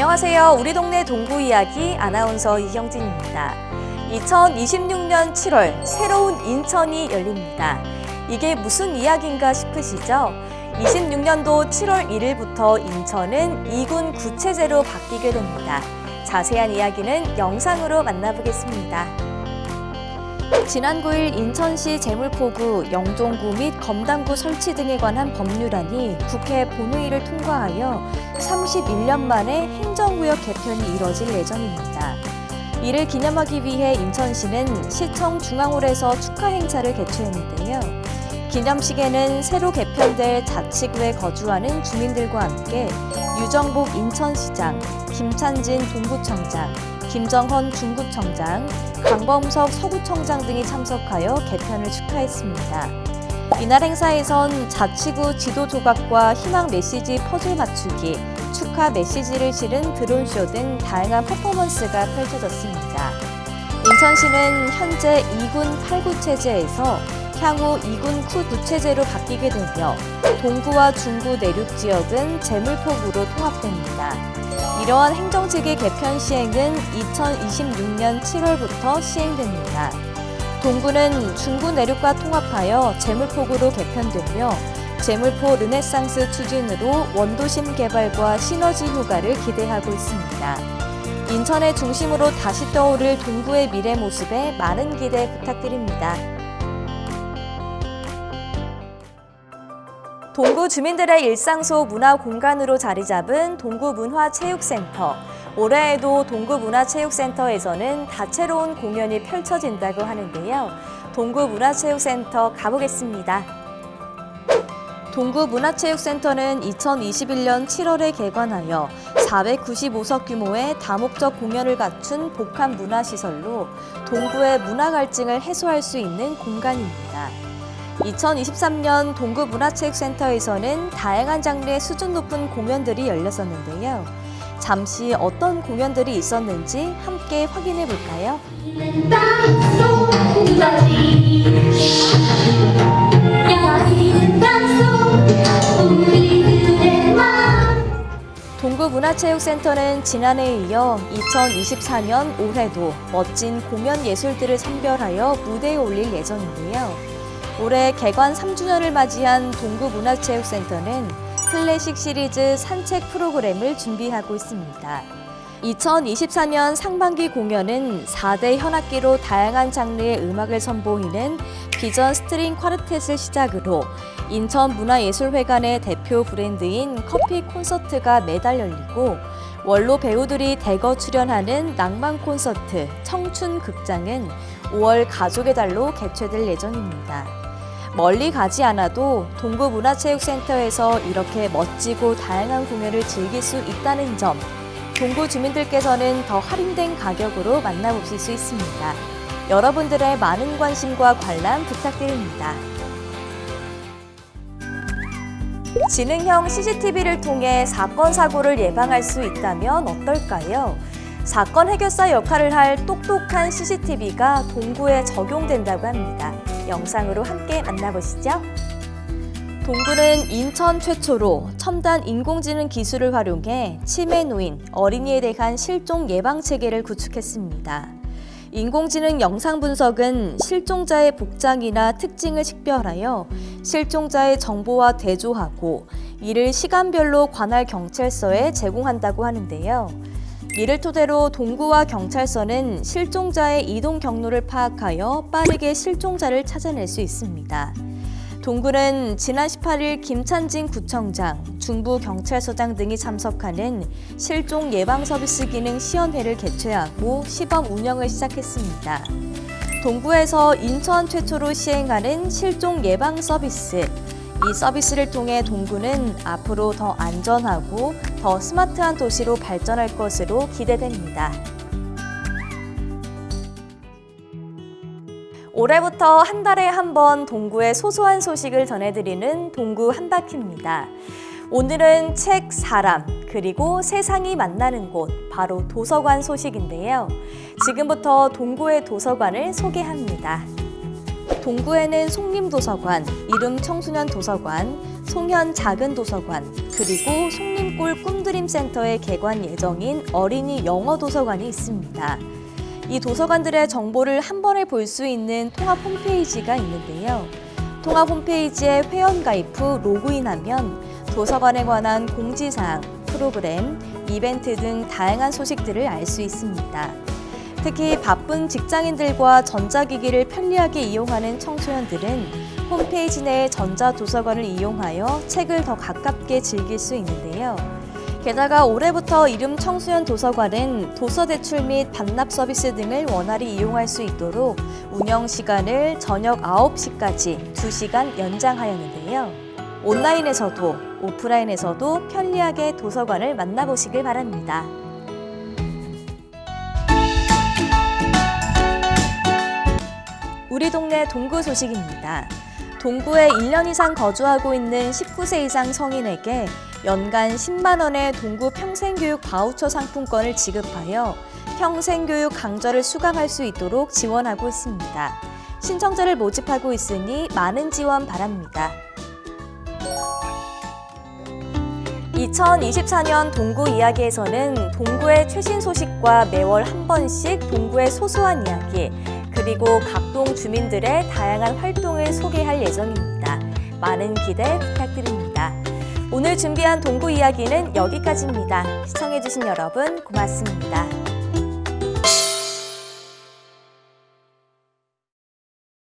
안녕하세요. 우리 동네 동구 이야기 아나운서 이경진입니다. 2026년 7월 새로운 인천이 열립니다. 이게 무슨 이야기인가 싶으시죠? 26년도 7월 1일부터 인천은 2군 구체제로 바뀌게 됩니다. 자세한 이야기는 영상으로 만나보겠습니다. 지난 9일 인천시 재물포구 영종구 및 검당구 설치 등에 관한 법률안이 국회 본회의를 통과하여 31년 만에 행정구역 개편이 이뤄질 예정입니다. 이를 기념하기 위해 인천시는 시청 중앙홀에서 축하 행사를 개최했는데요. 기념식에는 새로 개편될 자치구에 거주하는 주민들과 함께 유정복 인천시장, 김찬진 동구청장, 김정헌 중구청장, 강범석 서구청장 등이 참석하여 개편을 축하했습니다. 이날 행사에선 자치구 지도 조각과 희망 메시지 퍼즐 맞추기, 축하 메시지를 실은 드론쇼 등 다양한 퍼포먼스가 펼쳐졌습니다. 인천시는 현재 2군 8구 체제에서 향후 2군 9구 체제로 바뀌게 되며 동구와 중구 내륙 지역은 재물포구로 통합됩니다. 이러한 행정체계 개편 시행은 2026년 7월부터 시행됩니다. 동구는 중구 내륙과 통합하여 재물포구로 개편되며 재물포 르네상스 추진으로 원도심 개발과 시너지 효과를 기대하고 있습니다. 인천의 중심으로 다시 떠오를 동구의 미래 모습에 많은 기대 부탁드립니다. 동구 주민들의 일상 속 문화 공간으로 자리 잡은 동구 문화체육센터. 올해에도 동구 문화체육센터에서는 다채로운 공연이 펼쳐진다고 하는데요. 동구 문화체육센터 가보겠습니다. 동구 문화체육센터는 2021년 7월에 개관하여 495석 규모의 다목적 공연을 갖춘 복합 문화시설로 동구의 문화 갈증을 해소할 수 있는 공간입니다. 2023년 동구 문화체육센터에서는 다양한 장르의 수준 높은 공연들이 열렸었는데요. 잠시 어떤 공연들이 있었는지 함께 확인해 볼까요? 문화체육센터는 지난해에 이어 2024년 올해도 멋진 공연 예술들을 선별하여 무대에 올릴 예정인데요. 올해 개관 3주년을 맞이한 동구 문화체육센터는 클래식 시리즈 산책 프로그램을 준비하고 있습니다. 2024년 상반기 공연은 4대 현악기로 다양한 장르의 음악을 선보이는 비전 스트링 쿼르텟을 시작으로 인천 문화예술회관의 대표 브랜드인 커피 콘서트가 매달 열리고 원로 배우들이 대거 출연하는 낭만 콘서트 청춘 극장은 5월 가족의 달로 개최될 예정입니다. 멀리 가지 않아도 동구 문화체육센터에서 이렇게 멋지고 다양한 공연을 즐길 수 있다는 점, 동구 주민들께서는 더 할인된 가격으로 만나보실 수 있습니다. 여러분들의 많은 관심과 관람 부탁드립니다. 지능형 CCTV를 통해 사건 사고를 예방할 수 있다면 어떨까요? 사건 해결사 역할을 할 똑똑한 CCTV가 동구에 적용된다고 합니다. 영상으로 함께 만나보시죠. 동구는 인천 최초로 첨단 인공지능 기술을 활용해 치매 노인, 어린이에 대한 실종 예방 체계를 구축했습니다. 인공지능 영상 분석은 실종자의 복장이나 특징을 식별하여 실종자의 정보와 대조하고 이를 시간별로 관할 경찰서에 제공한다고 하는데요. 이를 토대로 동구와 경찰서는 실종자의 이동 경로를 파악하여 빠르게 실종자를 찾아낼 수 있습니다. 동구는 지난 18일 김찬진 구청장, 중부경찰서장 등이 참석하는 실종 예방 서비스 기능 시연회를 개최하고 시범 운영을 시작했습니다. 동구에서 인천 최초로 시행하는 실종 예방 서비스. 이 서비스를 통해 동구는 앞으로 더 안전하고 더 스마트한 도시로 발전할 것으로 기대됩니다. 올해부터 한 달에 한 번 동구의 소소한 소식을 전해드리는 동구 한바퀴입니다. 오늘은 책, 사람, 그리고 세상이 만나는 곳, 바로 도서관 소식인데요. 지금부터 동구의 도서관을 소개합니다. 동구에는 송림도서관, 이름 청소년 도서관, 송현 작은 도서관, 그리고 송림 시골 꿈드림 센터에 개관 예정인 어린이 영어 도서관이 있습니다. 이 도서관들의 정보를 한 번에 볼 수 있는 통합 홈페이지가 있는데요. 통합 홈페이지에 회원 가입 후 로그인하면 도서관에 관한 공지사항, 프로그램, 이벤트 등 다양한 소식들을 알 수 있습니다. 특히 바쁜 직장인들과 전자기기를 편리하게 이용하는 청소년들은 홈페이지 내 전자도서관을 이용하여 책을 더 가깝게 즐길 수 있는데요. 게다가 올해부터 이름 청소년 도서관은 도서 대출 및 반납 서비스 등을 원활히 이용할 수 있도록 운영 시간을 저녁 9시까지 2시간 연장하였는데요. 온라인에서도 오프라인에서도 편리하게 도서관을 만나보시길 바랍니다. 우리 동네 동구 소식입니다. 동구에 1년 이상 거주하고 있는 19세 이상 성인에게 연간 10만 원의 동구 평생교육 바우처 상품권을 지급하여 평생교육 강좌를 수강할 수 있도록 지원하고 있습니다. 신청자를 모집하고 있으니 많은 지원 바랍니다. 2024년 동구 이야기에서는 동구의 최신 소식과 매월 한 번씩 동구의 소소한 이야기, 그리고 각동 주민들의 다양한 활동을 소개할 예정입니다. 많은 기대 부탁드립니다. 오늘 준비한 동구 이야기는 여기까지입니다. 시청해주신 여러분 고맙습니다.